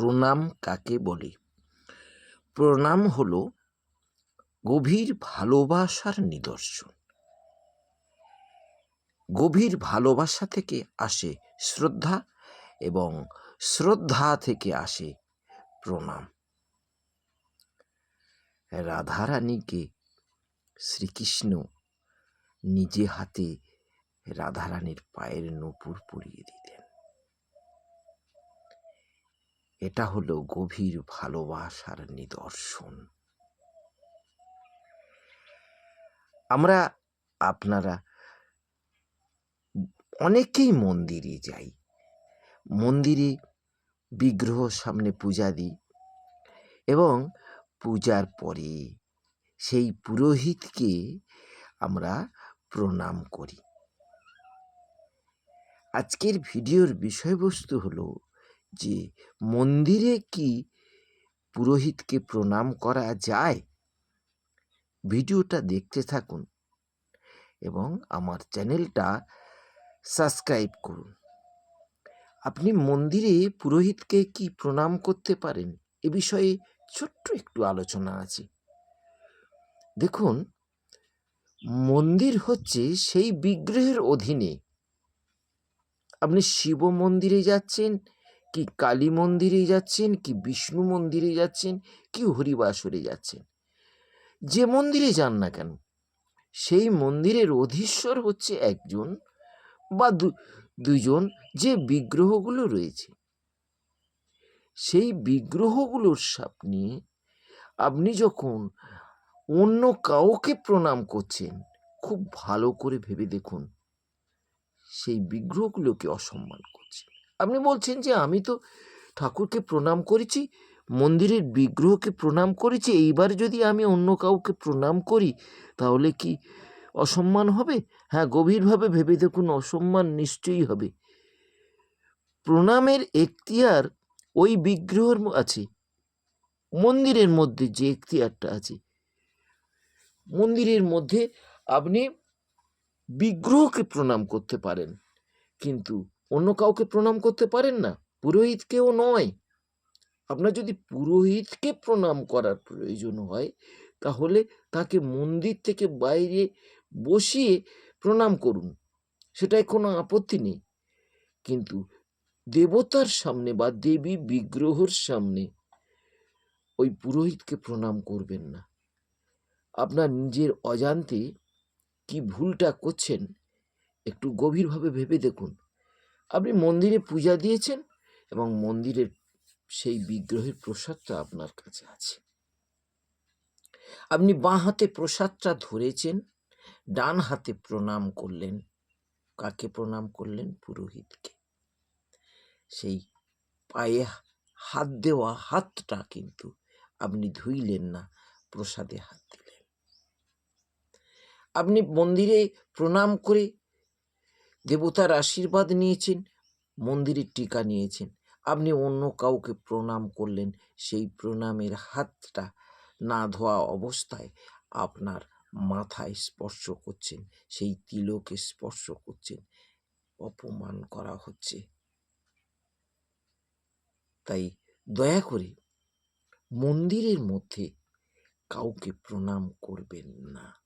প্রণাম কাকে বলে? প্রণাম হল গভীর ভালোবাসার নিদর্শন। গভীর ভালোবাসা থেকে আসে শ্রদ্ধা এবং শ্রদ্ধা থেকে আসে প্রণাম। রাধারানীকে শ্রীকৃষ্ণ নিজে হাতে রাধারানীর পায়ের নূপুর পরিয়ে দিতেন এটা হলো গভীর ভালোবাসার নিদর্শন। আমরা, আপনারা, অনেকেই মন্দিরে যাই। মন্দিরে বিগ্রহ সামনে পূজা দিই এবং পূজার পরে সেই পুরোহিতকে আমরা প্রণাম করি। আজকের ভিডিওর বিষয়বস্তু হলো যে মন্দিরে কি পুরোহিতকে প্রণাম করা যায়? ভিডিওটা দেখতে থাকুন এবং আমার চ্যানেলটা সাবস্ক্রাইব করুন। আপনি মন্দিরে পুরোহিতকে কি প্রণাম করতে পারেন? এ বিষয়ে ছোট্ট একটু আলোচনা আছে। দেখুন, মন্দির হচ্ছে সেই বিগ্রহের অধীনে। আপনি শিব মন্দিরে যাচ্ছেন কি কালী মন্দিরে যাচ্ছেন, কি বিষ্ণু মন্দিরে যাচ্ছেন, কি হরিবাসরে যাচ্ছেন? যে মন্দিরে যান না কেন? সেই মন্দিরের অধীশ্বর হচ্ছে একজন বা দুজন যে বিগ্রহগুলো রয়েছে। সেই বিগ্রহগুলোর সামনে আপনি যখন অন্য কাউকে প্রণাম করছেন, খুব ভালো করে ভেবে দেখুন, সেই বিগ্রহগুলোকে অসম্মান করছেন। আপনি বলছেন যে আমি তো ঠাকুরকে প্রণাম করেছি, মন্দিরের বিগ্রহকে প্রণাম করেছি, এইবার যদি আমি অন্য কাউকে প্রণাম করি, তাহলে কি অসম্মান হবে? হ্যাঁ গভীরভাবে ভেবে দেখুন, অসম্মান নিশ্চয়ই হবে। প্রণামের এখতিয়ার ওই বিগ্রহের আছে। মন্দিরের মধ্যে যে এখতিয়ারটা আছে। মন্দিরের মধ্যে আপনি বিগ্রহকে প্রণাম করতে পারেন। কিন্তু অন্য কাউকে প্রণাম করতে পারেন না, পুরোহিতকেও নয়। আপনার যদি পুরোহিতকে প্রণাম করার প্রয়োজন হয়, তাহলে তাকে মন্দির থেকে বাইরে বসিয়ে প্রণাম করুন, সেটায় কোনো আপত্তি নেই। কিন্তু দেবতার সামনে বা দেবী বিগ্রহর সামনে ওই পুরোহিতকে প্রণাম করবেন না। আপনার নিজের অজান্তে কি ভুলটা করছেন, একটু গভীরভাবে ভেবে দেখুন। আপনি মন্দিরে পূজা দিয়েছেন এবং মন্দিরের সেই বিগ্রহের প্রসাদটা আপনার কাছে আছে। আপনি বাঁ হাতে প্রসাদটা ধরেছেন, ডান হাতে প্রণাম করলেন। কাকে প্রণাম করলেন? পুরোহিতকে। সেই পায়ে হাত দেওয়া হাতটা কিন্তু আপনি ধুইলেন না, প্রসাদে হাত দিলেন। আপনি মন্দিরে প্রণাম করে দেবতার আশীর্বাদ নিয়েছেন, মন্দিরের টিকা নিয়েছেন। আপনি অন্য কাউকে প্রণাম করলেন, সেই প্রণামের হাতটা না ধোয়া অবস্থায় আপনার মাথায় স্পর্শ করছেন, সেই তিলকে স্পর্শ করছেন, অপমান করা হচ্ছে। তাই দয়া করে মন্দিরের মধ্যে কাউকে প্রণাম করবেন না।